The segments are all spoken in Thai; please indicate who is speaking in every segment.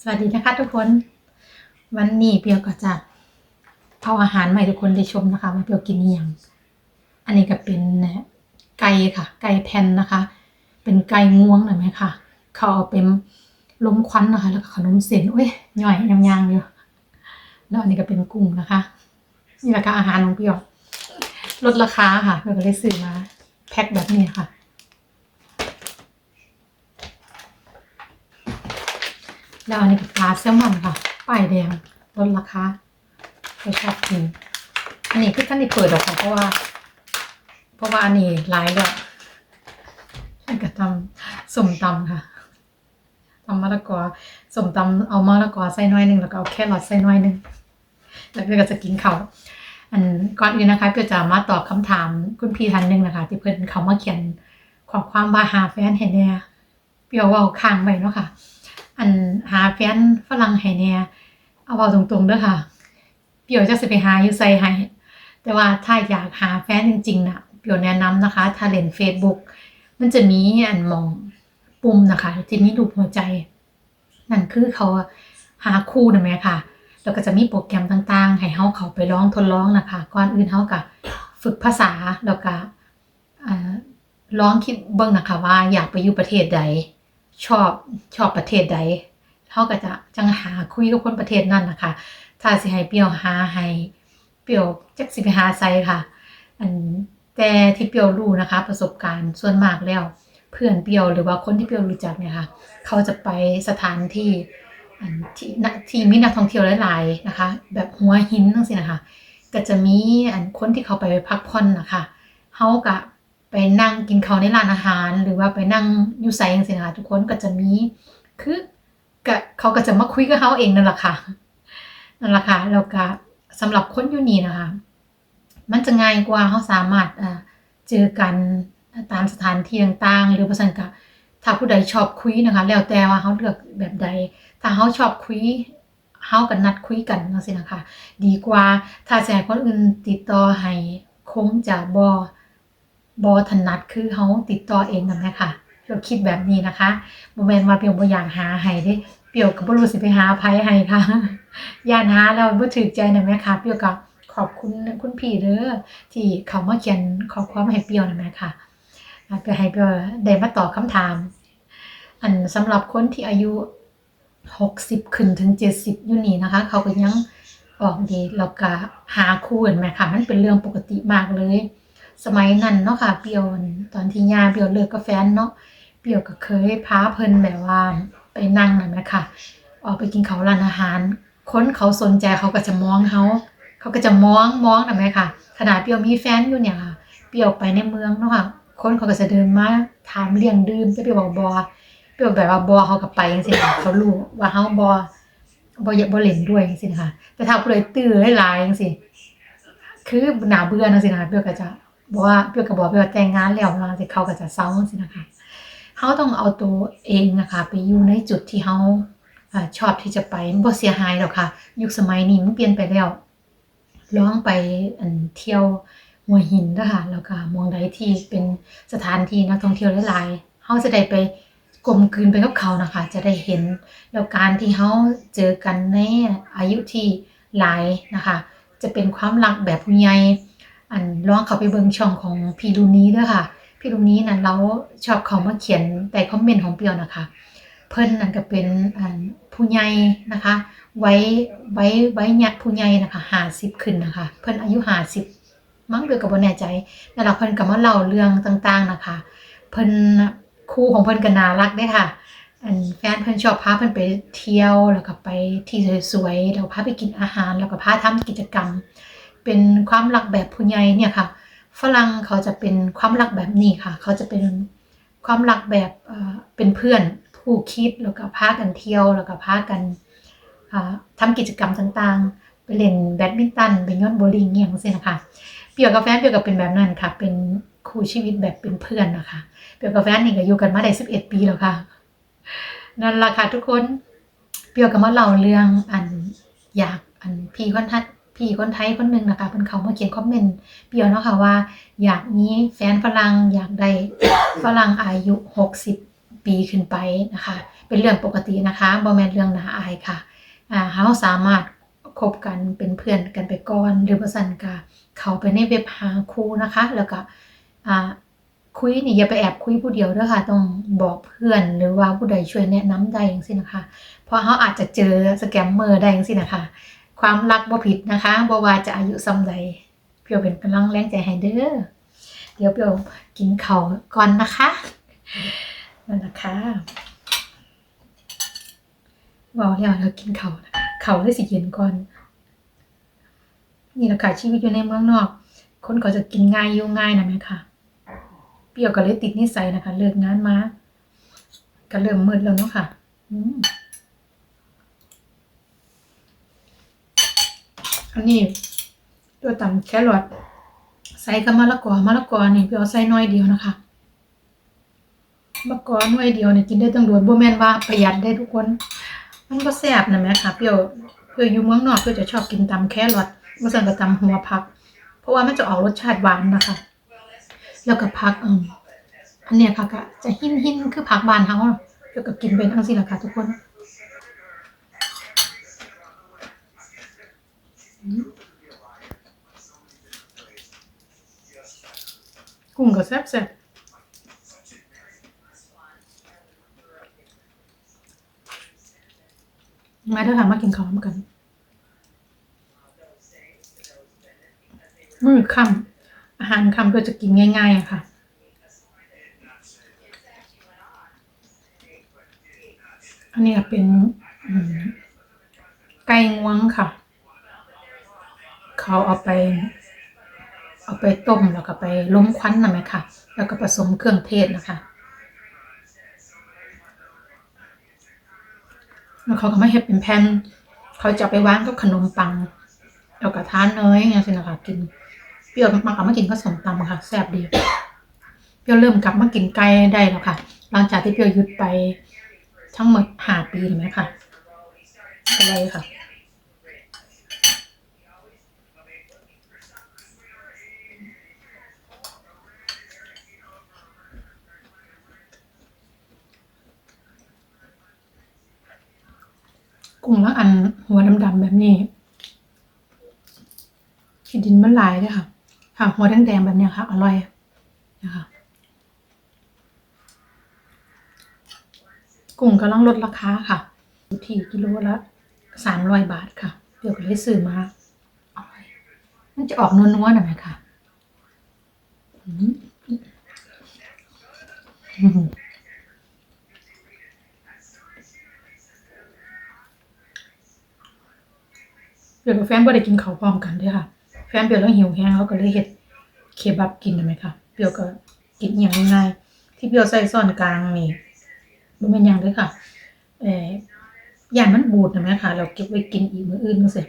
Speaker 1: สวัสดีนะคะทุกคน วันนี้เปียวก็จะเอาอาหารใหม่ทุกคนได้ชมนะคะว่าเปียวกินอย่าง อันนี้ก็เป็นไก่ค่ะ ไก่แผ่นนะคะ เป็นไก่ง่วงหน่อยไหมคะเขาเอาเป็นล้มควันนะคะ แล้วก็ขนมเส้นอุ้ยย่อยยำๆอยู่แล้วอันนี้ก็เป็นกุ้งนะคะนี่แหละค่ะอาหารของเปียวลดราคาค่ะเปียวก็เลยซื้อมาแพ็คแบบนี้ค่ะ แล้วอันนี้ก็ปลาแซลมอนค่ะป้ายแดงลดราคาไม่ชอบกินอันนี้คือท่านที่เปิดหรอกค่ะเพราะว่า เพราะว่าอันนี้หลายแล้วแล้วก็ทำสมตำค่ะตำมะละกอสมตำเอามะละกอใส่น้อยหนึ่งแล้วก็เอาแครอทใส่น้อยหนึ่งแล้วก็จะกินเขาอันก่อนอื่นนะคะเพื่อจะมาตอบคำถามคุณพี่ท่านหนึ่งนะคะ ที่เพิ่อนเขามาเขียนขอความว่าหาแฟนเห็นเนี่ยเปียวเว่าค้างไว้เนาะค่ะ อันหาแฟนฝรั่งให้แน่เอาเว้าตรงๆเด้อค่ะ เปียวจะสิไปหาอยู่ไสให้แต่ว่าถ้าอยากหาแฟนจริงๆน่ะเปียวแนะนำนะคะ ถ้าเล่น Facebook มันจะมีอันมองปุ่มนะคะที่มีรูปหัวใจ นั่นคือเขาหาคู่นะแม่ค่ะแล้วก็จะมีโปรแกรมต่างๆ ให้เฮาเขาไปลองทดลองนะคะ ก่อนอื่นเฮาก็ฝึกภาษาแล้วก็อ่าลองคิดเบิ่งนะคะว่าอยากไปอยู่ประเทศใด ชอบชอบประเทศใดเขาก็จะจังหาคุยกับคนประเทศนั้นนะคะถ้าสิให้เปรียวหาให้เปรียวจักสิไปหาไซค่ะ อันแต่ที่เปรียวรู้นะคะ ประสบการณ์ส่วนมากแล้ว เพื่อนเปรียวหรือว่าคนที่เปรียวรู้จักเนี่ยค่ะ เขาจะไปสถานที่อันที่ที่มีนักท่องเที่ยวหลายๆนะคะ แบบหัวหินจังซี่นะคะก็จะมีอันคนที่เขาไปพักผ่อนนะคะเขาก็ ไปนั่งกินข้าวในร้านอาหาร หรือว่าไปนั่งอยู่ไสจังซี่นะคะทุกคนก็จะมีคือกเขาก็จะมาคุยกับเขาเองนั่นแหละค่ะนั่นแหละค่ะแล้วก็สำหรับคนอยู่นี่นะคะ มันจะง่ายกว่าเขาสามารถอ่าเจอกันตามสถานที่ต่างๆ หรือว่าซั่นก็ถ้าผู้ใดชอบคุยนะคะ แล้วแต่ว่าเขาเลือกแบบใด ถ้าเขาชอบคุยเขาก็นัดคุยกันจังซี่นะคะ ดีกว่าถ้าจะให้คนอื่นติดต่อให้คงจะบ่ บ่ถนัดคือเขาติดต่อเองนั่นแหละค่ะเปียวคิดแบบนี้นะคะบ่แม่นว่าเปียวบ่อยากหาให้เด้เปียวก็บ่รู้สิไปหาไผให้ค่ะย่านหาแล้วบ่ถูกใจนั่นแหมค่ะเปียวก็ขอบคุณคุณพี่เด้อที่เขามาเขียนขอความให้เปียวนั่นแหมค่ะเพื่อให้เปียวได้มาตอบคำถาม อันสำหรับคนที่อายุ60ขึ้นถึง70อยู่นี่นะคะ เขาก็ยังออกดทแล้วก็หาคู่เห็นไหมคะมันเป็นเรื่องปกติมากเลย สมัยนั้นเนาะค่ะ เปียวตอนที่ย่าเปียวเลิกกับแฟนเนาะเปียวก็เคยพาเพิ่นแบบว่าไปนั่งนั่นแหมค่ะ ออกไปกินเขาร้านอาหาร คนเขาสนใจเขาก็จะมองเขาเขาก็จะมองมองนั่นแหมค่ะ ขนาดเปียวมีแฟนอยู่เนี่ยค่ะ เปียวไปในเมืองเนาะค่ะ คนเขาก็จะเดินมาถามเรื่องดื่มแต่เปียวบอกบ่เปียวแบบว่าบอเขากับไปจังซี่ค่ะเขารู้ว่าเขาบอบอยบ่เล่นด้วยจังซี่นะคะแต่ถ้าผู้ใดตื้อหลายๆจังซี่คือหนาเบื่อจังซี่นะคะเปรียวก็จะ บอกว่าเปรียวก็บอกเปรียวว่าแต่งงานแล้วจังซี่เข้าก็จะเซาจังซี่นะคะเขาต้องเอาตัวเองนะคะไปอยู่ในจุดที่เขาอชอบที่จะไปบ่เสียหายหรอกค่ะ ยุคสมัยนี้มันเปลี่ยนไปแล้วลองไปอันเที่ยวหัวหินเด้อค่ะแล้วก็มองใดที่เป็นสถานที่นักท่องเที่ยวหลายๆเขาจะได้ไปกลมกลืนไปกับเขานะคะ จะได้เห็นแล้วการที่เขาเจอกันในอายุที่หลายนะคะ จะเป็นความรักแบบผู้ใหญ่ อันลองเขาไปเบิ่งช่องของพี่ลูนี้ด้วยค่ะ พี่ลูนี้นั่นเราชอบเขามาเขียนแต่คอมเมนต์ของเปียวนะคะ เพิ่นนั่นก็เป็นผู้ใหญ่นะคะ ไว้ไว้ไว้ยัดผู้ใหญ่นะคะ50ขึ้นนะคะ เพิ่นอายุ50มั้งเดือกับบ่แน่ใจแล้วเราเพิ่นก็มาเล่าเรื่องต่างๆนะคะ เพิ่นคู่ของเพิ่นก็น่ารักเด้ค่ะอันแฟนเพิ่นชอบพาเพิ่นไปเที่ยวแล้วก็ไปที่สวยๆแล้วพาไปกินอาหารแล้วก็พาทำกิจกรรม เป็นความรักแบบผู้ใหญ่เนี่ยค่ะ ฝรั่งเขาจะเป็นความรักแบบนี้ค่ะ เขาจะเป็นความรักแบบเป็นเพื่อนคู่คิดแล้วก็พากันเที่ยวแล้วก็พากันอ่าทำกิจกรรมต่างๆ ไปเล่นแบดมินตันไปย้อนโบลิ่งเนี่ยจังซี่นะคะเปียวกับแฟนเปียวกับเป็นแบบนั้นค่ะ เป็นคู่ชีวิตแบบเป็นเพื่อนนะคะ เปียวกับแฟนนี่ก็อยู่กันมาได้11ปีแล้วค่ะ นั่นละค่ะทุกคน เปียวก็มาเล่าเรื่องอันอยากอันพี่คนทัด พี่คนไทยคนหนึงนะคะเพิ่นเขามาเขียนคอมเมนต์เปียวเนาะค่ะว่า อยากมีแฟนฝรั่งอยากได้ฝรั่งอายุ 60ปปีขึ้นไปนะคะ เป็นเรื่องปกตินะคะบ่แม่นเรื่องน่าอายค่ะอ่าเฮาสามารถคบกันเป็นเพื่อนกันไปก่อน หรือบ่ซั่นก็เข้าไปในเว็บหาคู่นะคะ แล้วก็อ่าคุยนี่อย่าไปแอบคุยผู้เดียวเด้อค่ะ ต้องบอกเพื่อนหรือว่าผู้ใดช่วยแนะนำได้จังซี่นะคะ เพราะเฮาอาจจะเจอสแกมเมอร์ได้จังซี่นะคะ ความรักบ่ผิดนะคะบ่ว่าจะอายุส่ำใดเพียวเป็นกำลังแรงใจให้เด้อเดี๋ยวเปียวกินข้าวก่อนนะคะนั่นนะคะบอกแล้วเรากินข้าวนะคะข้าวเลสิเย็นก่อน นี่แหละค่ะชีวิตอยู่ในเมืองนอก คนก็จะกินง่ายอยู่ง่ายนะแม่ค่ะ เปียวก็เลยติดนิสัยนะคะ เลิกงานมาก็เริ่มมืดแล้วเนาะค่ะ อืม อันนี้ตัวตำแครอทใส่กับมะละกอมะละกอนี่เปรี้ยวใส่น้อยเดียวนะคะมะละกอน้อยเดียวเนี่ยกินได้ตั้งโดนบ่แม่นว่าประหยัดได้ทุกคน มันก็แซ่บนะแม่ค่ะเปรี้ยวเปรี้ยวอยู่เมืองนอกเปรี้ยวจะชอบกินตำแครอทบ่ซั่นก็ตำหัวผัก เพราะว่ามันจะออกรสชาติหวานนะคะ แล้วก็ผักอืมอันเนี้ยค่ะก็จะหินหินคือผักบานเฮาเปรี้ยวก็กินเป็นจังซี่ล่ะค่ะทุกคน กุ้งก็แซ่บแซ่บมาเด้อค่ะมากินข้าวมากันมือค่ำอาหารค่ำก็จะกินง่ายๆอะค่ะอันนี้เป็นไก่งวงค่ะ เขาเอาไป เอาไปต้มแล้วก็ไปล้มควันนะไหมค่ะ แล้วก็ผสมเครื่องเทศนะคะแล้วเขาก็มาเฮ็ดเป็นแผ่นเขาจะไปวางกับขนมปังแล้วก็ทานเนยอย่างนี้นะคะกินเปรี้ยวมากๆเอามากินก็สมตำค่ะแซ่บดีเปรี้ยวเริ่มกลับมากินไก่ได้แล้วค่ะ หลังจากที่เปรี้ยวหยุดไปทั้งหมดห้าปีเห็นไหมค่ะอะไรค่ะ กุ้งล้วอันหัวดำๆแบบนี้ขี้ดินมันลายเลยค่ะ ค่ะ หัวแดงๆแบบนี้ค่ะ อร่อยนะคะกุ้งกำลังลดราคาค่ะอยู่ที่กิโลละสามร้อยบาทค่ะเดี๋ยวก็เลยซื้อมาอร่อยมันจะออกนัวๆหน่อยไหมคะอืม เดี๋ยวกับแฟนบ่ได้กินข้าวพร้อมกันเด้อค่ะ แฟนเปียวแล้วหิวแห้งเขาก็เลยเฮ็ดเคบับกินได้ไหมคะเปียวก็กินอย่างง่ายๆที่เปียวใส่ซ่อนกลางนี่บ่แม่นหยังเด้อค่ะเอ่อย่านมันบูดนะแม่ค่ะ เราเก็บไว้กินอีกมื้ออื่นจังซี่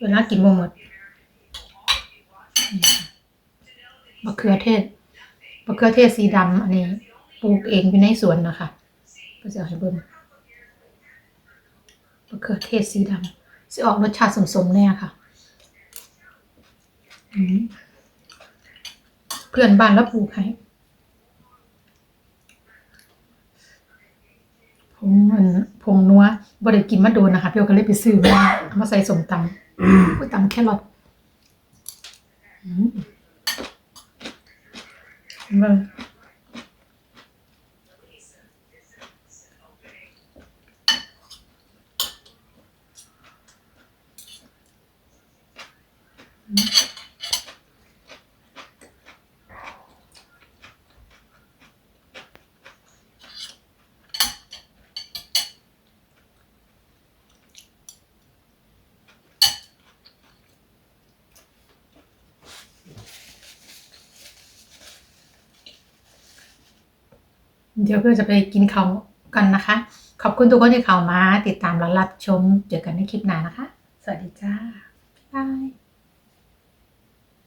Speaker 1: เวลากินบ่หมดนี่ค่ะมะเขือเทศมะเขือเทศสีดำอันนี้ปลูกเองอยู่ในสวนนะคะก็จะอาให้เบิ่งมะเขือเทศสีดำ สิออกรสชาติสมๆแน่ค่ะเพื่อนบ้านแล้วปลูกให้ผงมันผงนัวบ่ได้กินมาโดนนะคะพี่โอก็เลยไปซื้อมาเอามาใส่สมตำอุ้ยตำแครอทอืมเบิ่ง เดี๋ยวเพื่อจะไปกินข้าวกันนะคะ ขอบคุณทุกคนที่เข้ามาติดตามและรับชม เจอกันในคลิปหน้านะคะ สวัสดีจ้า บ๊ายบาย